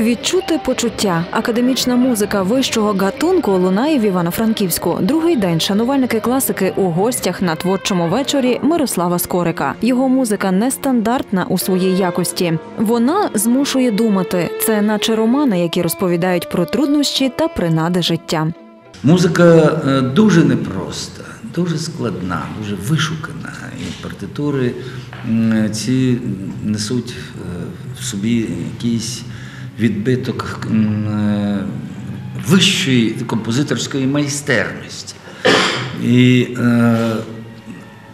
Відчути почуття. Академічна музика вищого гатунку лунає в Івано-Франківську. Другий день шанувальники класики у гостях на творчому вечорі Мирослава Скорика. Його музика нестандартна у своїй якості. Вона змушує думати. Це наче романи, які розповідають про труднощі та принади життя. Музика е, дуже непроста, дуже складна, дуже вишукана. І партитури ці несуть е, в собі якийсь відбиток е, вищої композиторської майстерності. І е,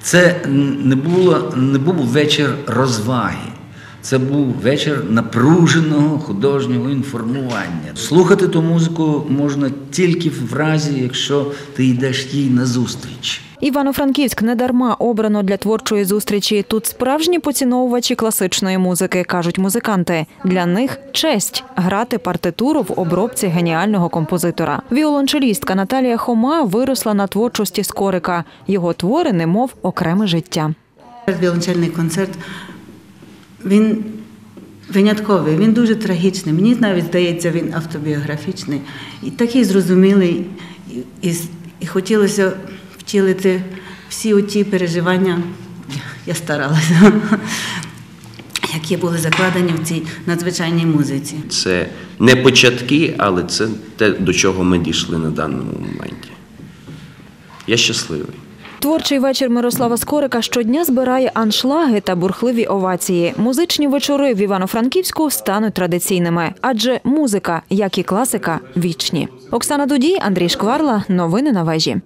це не, було, не був вечір розваги. Це був вечір напруженого художнього інформування. Слухати ту музику можна тільки в разі, якщо ти йдеш їй назустріч. Івано-Франківськ недарма обрано для творчої зустрічі. Тут справжні поціновувачі класичної музики, кажуть музиканти. Для них честь грати партитуру в обробці геніального композитора. Віолончелістка Наталія Хома виросла на творчості Скорика. Його твори, немов окреме життя. Віолончельний концерт він винятковий, він дуже трагічний. Мені навіть здається, він автобіографічний і такий зрозумілий, і, і, і хотілося втілити всі оті переживання. Я старалася, які були закладені в цій надзвичайній музиці. Це не початки, але це те, до чого ми дійшли на даному моменті. Я щасливий. Творчий вечір Мирослава Скорика щодня збирає аншлаги та бурхливі овації. Музичні вечори в Івано-Франківську стануть традиційними, адже музика, як і класика, вічні. Оксана Дудій, Андрій Шкварла. Новини на вежі.